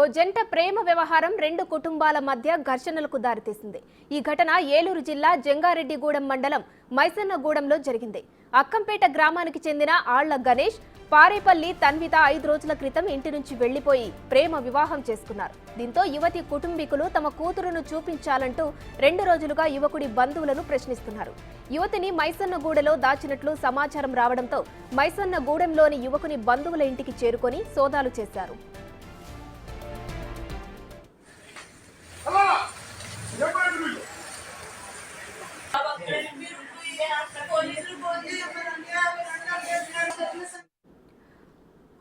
ఓ జంట ప్రేమ వ్యవహారం రెండు కుటుంబాల మధ్య ఘర్షణలకు దారితీసింది. ఈ ఘటన ఏలూరు జిల్లా జంగారెడ్డిగూడెం మండలం మైసన్నగూడెంలో జరిగింది. అక్కంపేట గ్రామానికి చెందిన ఆళ్ళ గణేష్ పారేపల్లి తన్విత ఐదు రోజుల క్రితం ఇంటి నుంచి వెళ్ళిపోయి ప్రేమ వివాహం చేసుకున్నారు. దీంతో యువతి కుటుంబీకులు తమ కూతురును చూపించాలంటూ రెండు రోజులుగా యువకుడి బంధువులను ప్రశ్నిస్తున్నారు. యువతిని మైసన్నగూడెలో దాచినట్లు సమాచారం రావడంతో మైసన్నగూడెంలోని యువకుని బంధువుల ఇంటికి చేరుకొని సోదాలు చేశారు.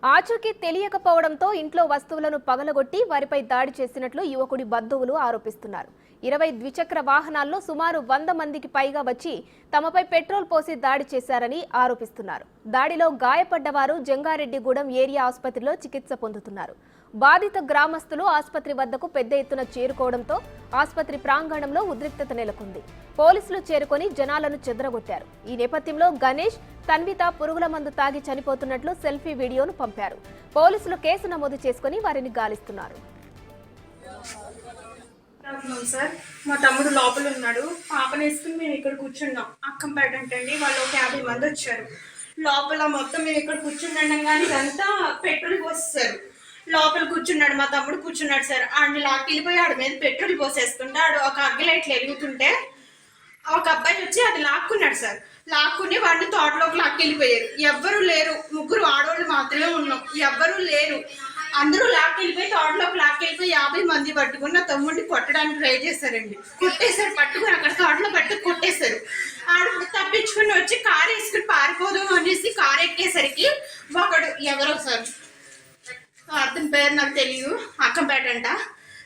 ఆచూకీ తెలియకపోవడంతో ఇంట్లో వస్తువులను పగలగొట్టి వారిపై దాడి చేసినట్లు యువకుడి బంధువులు ఆరోపిస్తున్నారు. ఇరవై ద్విచక్ర వాహనాల్లో సుమారు వంద మందికి పైగా వచ్చి తమపై పెట్రోల్ పోసి దాడి చేశారని ఆరోపిస్తున్నారు. దాడిలో గాయపడ్డవారు జంగారెడ్డిగూడెం ఏరియా ఆసుపత్రిలో చికిత్స పొందుతున్నారు. బాధిత గ్రామస్తులు ఆసుపత్రి వద్దకు పెద్ద ఎత్తున చేరుకోవడంతో ఆసుపత్రి ప్రాంగణంలో ఉద్రిక్తత నెలకొంది. పోలీసులు చేరుకొని జనాలను చెదరగొట్టారు. ఈ నేపథ్యంలో గణేష్ తన్విత పురుగుల మందు తాగి చనిపోతున్నట్లు సెల్ఫీ వీడియోను పంపారు. పోలీసులు కేసు నమోదు చేసుకుని వారిని గాలిస్తున్నారు. సార్. మా తమ్ముడు లోపల ఉన్నాడు. పాపను వేసుకుని మేము ఇక్కడ కూర్చున్నాం. అక్కంపేట అంటే వాళ్ళు ఒక యాభై మంది వచ్చారు. లోపల మొత్తం మేము ఇక్కడ కూర్చుండం కానీ ఇదంతా పెట్రోల్ పోస్తారు లోపల కూర్చున్నాడు మా తమ్ముడు కూర్చున్నాడు సార్. ఆడిని లాక్కెళ్ళిపోయి ఆడి మీద పెట్రోల్ పోసేస్తుంటే ఆడు ఒక అగ్గిలైట్లు ఎరుగుతుంటే వచ్చి అది లాక్కున్నాడు సార్. లాక్కుని వాడిని తోటలోకి లాక్కెళ్ళిపోయారు. ఎవ్వరూ లేరు. ముగ్గురు ఆడవాళ్ళు మాత్రమే ఉన్నాం. ఎవ్వరూ లేరు. అందరూ లాక్కెళ్ళిపోయి తోటలోకి లాక్కెళ్ళిపోయి యాభై మంది పట్టుకుని నా తమ్ముడిని కొట్టడానికి ట్రై చేశారండి. కొట్టేశారు. పట్టుకుని అక్కడ తోటలో పట్టు కొట్టేశారు. ఆడ తప్పించుకుని వచ్చి కారు వేసుకుని పారిపోదాం అనేసి కారు ఎక్కేసరికి ఒకడు ఎవరో సార్? అతని పేరు నాకు తెలియదు. అక్కంపేట అంట.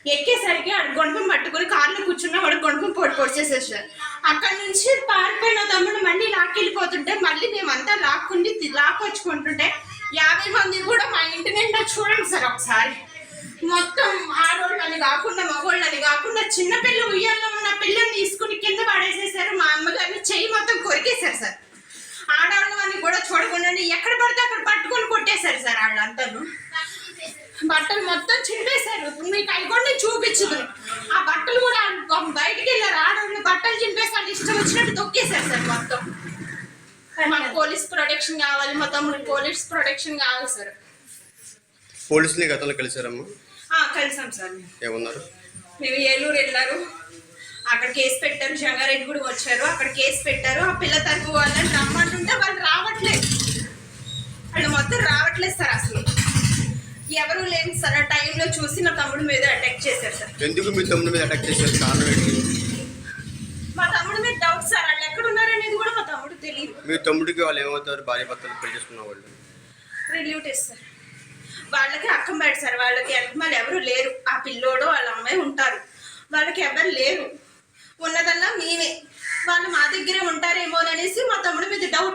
ఎక్కేసరికి ఆడు గొంపం పట్టుకుని కార్లో కూర్చున్న వాడు గొంపం పొడి పొడిచేసేసారు అక్కడ నుంచి పారిపోయిన తమ్ముడు మళ్ళీ లాక్కెళ్ళిపోతుంటే మళ్ళీ మేమంతా లాక్కుండి లాక్కొచ్చుకుంటుంటే యాభై మంది కూడా మా ఇంటి నిండా చూడండి సార్ ఒకసారి. మొత్తం ఆడోళ్ళని కాకుండా మగోళ్ళని కాకుండా చిన్నపిల్ల ఉయ్యాల్లో ఉన్న పిల్లని తీసుకుని కింద పడేసేసారు. మా అమ్మగారిని చెయ్యి మొత్తం కొరికేశారు సార్. ఆడవాళ్ళని కూడా చూడకుండా ఎక్కడ పడితే అక్కడ పట్టుకొని కొట్టేశారు సార్ వాళ్ళంతాను. బట్టలు మొత్తం చింపేశారు. మీకు అవి కూడా చూపించదు ఆ బట్టలు కూడా ఆ బయటికి వెళ్ళారు ఆడవాళ్ళు బట్టలు చింపేసి వాళ్ళు వచ్చినట్టు తొక్కేశారు సార్ మొత్తం. మాకు పోలీస్ ప్రొటెక్షన్ కావాలి మా తమ్ముడు పోలీస్ ప్రొటెక్షన్ కావాలి సార్. పోలీసుని గతంలో కలిసారమ్మా ఆ, కలిసాం సార్. మేము. ఏమన్నారు? మేము ఏలూరు వెళ్ళారు. అక్కడ కేసు పెట్టారు జంగారెడ్డి కూడా వచ్చారు. అక్కడ కేసు పెట్టారు. ఆ పిల్ల తరపు వాళ్ళని రమ్మంటుంటే వాళ్ళు రావట్లేదు. వాళ్ళు మొత్తం రావట్లేదు సార్ అసలు. ఎవరు లేని సార్ ఆ టైంలో చూసి నా తమ్ముడు మీద అటాక్ చేశారు సార్. ఎందుకు మీ తమ్ముడి మీద అటాక్ చేశారు? కారణం ఏంటి? మీ తమ్ముడికి వాళ్ళు ఏమవుతారు? భార్య భర్తలు పెళ్ళి చేసుకున్న వాళ్ళు? రిలేటివ్స్ సార్ వాళ్ళకి అక్కం పెట్టి సార్ వాళ్ళకి వెనకమాల ఎవరు లేరు. ఆ పిల్లోడు వాళ్ళ అమ్మాయి ఉంటారు. వాళ్ళకి ఎవరు లేరు. ఉన్నదల్లా మేమే. వాళ్ళు మా దగ్గరే ఉంటారేమో అనేసి మా తమ్ముడి మీద డౌట్